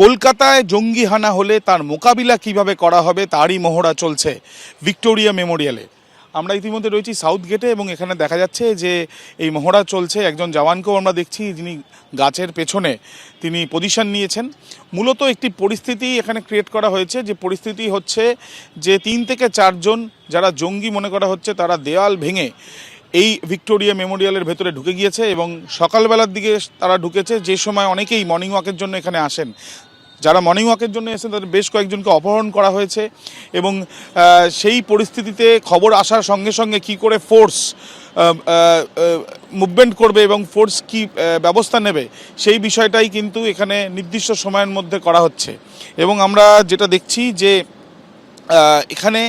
কলকাতায় জঙ্গি হানা হলে তার মোকাবিলা কীভাবে করা হবে তারই মহড়া চলছে ভিক্টোরিয়া মেমোরিয়ালে। আমরা ইতিমধ্যে রয়েছি সাউথ গেটে এবং এখানে দেখা যাচ্ছে যে এই মহড়া চলছে। একজন জওয়ানকেও আমরা দেখছি, যিনি গাছের পেছনে তিনি পজিশন নিয়েছেন। মূলত একটি পরিস্থিতি এখানে ক্রিয়েট করা হয়েছে, যে পরিস্থিতি হচ্ছে যে তিন থেকে চারজন যারা জঙ্গি মনে করা হচ্ছে, তারা দেওয়াল ভেঙে এই ভিক্টোরিয়া মেমোরিয়ালের ভেতরে ঢুকে গিয়েছে এবং সকালবেলার দিকে তারা ঢুকেছে। যে সময় অনেকেই মর্নিং ওয়াকের জন্য এখানে আসেন। যারা মর্নিং ওয়াকের জন্য এসেছেন, তাদের বেশ কয়েকজনকে অপহরণ করা হয়েছে এবং সেই পরিস্থিতিতে খবর আসার সঙ্গে সঙ্গে কি করে ফোর্স মুভমেন্ট করবে এবং ফোর্স কি ব্যবস্থা নেবে, সেই বিষয়টাই কিন্তু এখানে নির্দিষ্ট সময়ের মধ্যে করা হচ্ছে। এবং আমরা যেটা দেখছি যে এখানে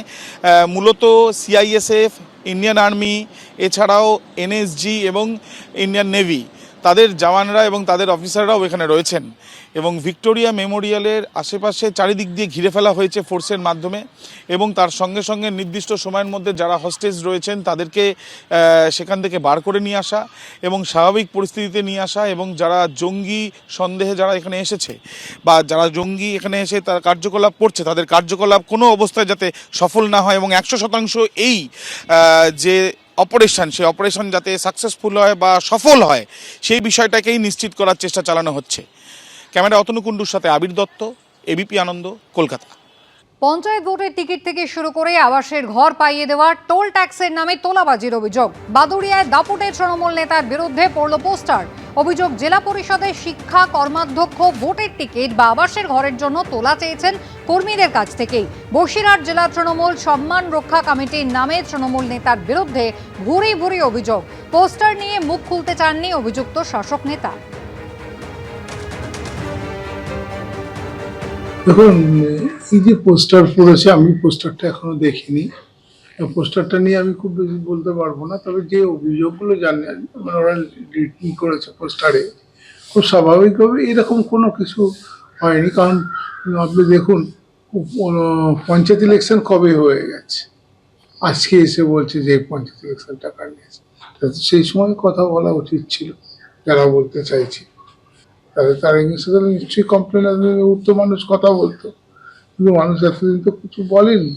মূলত সিআইএসএফ ইন্ডিয়ান আর্মি এছাড়াও এনএসজি এবং ইন্ডিয়ান নেভি। তাদের জওয়ানরা এবং তাদের অফিসাররাও এখানে রয়েছেন। এবং ভিক্টোরিয়া মেমোরিয়ালের আশেপাশে চারিদিক দিয়ে ঘিরে ফেলা হয়েছে ফোর্সের মাধ্যমে এবং তার সঙ্গে সঙ্গে নির্দিষ্ট সময়ের মধ্যে যারা হস্টেজ রয়েছেন তাদেরকে সেখান থেকে বার করে নিয়ে আসা এবং স্বাভাবিক পরিস্থিতিতে নিয়ে আসা এবং যারা জঙ্গি সন্দেহে যারা এখানে এসেছে বা যারা জঙ্গি এখানে এসে তার কার্যকলাপ করছে, তাদের কার্যকলাপ কোনো অবস্থায় যাতে সফল না হয় এবং একশো শতাংশ এই যে অপারেশন সেই অপারেশন যাতে সাকসেসফুল হয় বা সফল হয়, সেই বিষয়টাকেই নিশ্চিত করার চেষ্টা চালানো হচ্ছে। ক্যামেরা অতনু কুণ্ডুর সাথে আবির দত্ত এবিপি আনন্দ, কলকাতা। পঞ্চায়েত ভোটের টিকিট থেকে শুরু করে আবাসের ঘর পাইয়ে দেওয়া টোল ট্যাক্সের নামে তোলাবাজির অভিযোগ। বাদুড়িয়ায় দাপুটে তৃণমূল নেতার বিরুদ্ধে পড়ল পোস্টার। অভিযোগ, জেলা পরিষদের শিক্ষা কর্মাধ্যক্ষ ভোটের টিকিট বা আবাসের ঘরের জন্য তোলা চেয়েছেন কর্মীদের কাছ থেকেই। বসিরহাট জেলা তৃণমূল সম্মান রক্ষা কমিটির নামে তৃণমূল নেতার বিরুদ্ধে ভুরি ভুরি অভিযোগ। পোস্টার নিয়ে মুখ খুলতে চাননি অভিযুক্ত শাসক নেতা। দেখুন এই যে পোস্টার পড়েছে, আমি পোস্টারটা এখনও দেখিনি। পোস্টারটা নিয়ে আমি খুব বেশি বলতে পারব না, তবে যে অভিযোগগুলো জানি মানে ওরা রিটিং করেছে পোস্টারে, খুব স্বাভাবিকভাবে এরকম কোনো কিছু হয়নি, কারণ আপনি দেখুন পঞ্চায়েত ইলেকশন কবে হয়ে গেছে? আজকে এসে বলছে যে পঞ্চায়েত ইলেকশন টাকা নিয়েছে সেই সময় কথা বলা উচিত ছিল, যারা বলতে চাইছে। তাহলে তার ইংলিশে তাহলে নিশ্চয়ই কমপ্লেন উত্তর মানুষ কথা বলতো। কিন্তু মানুষ এতদিন তো কিছু বলেনি।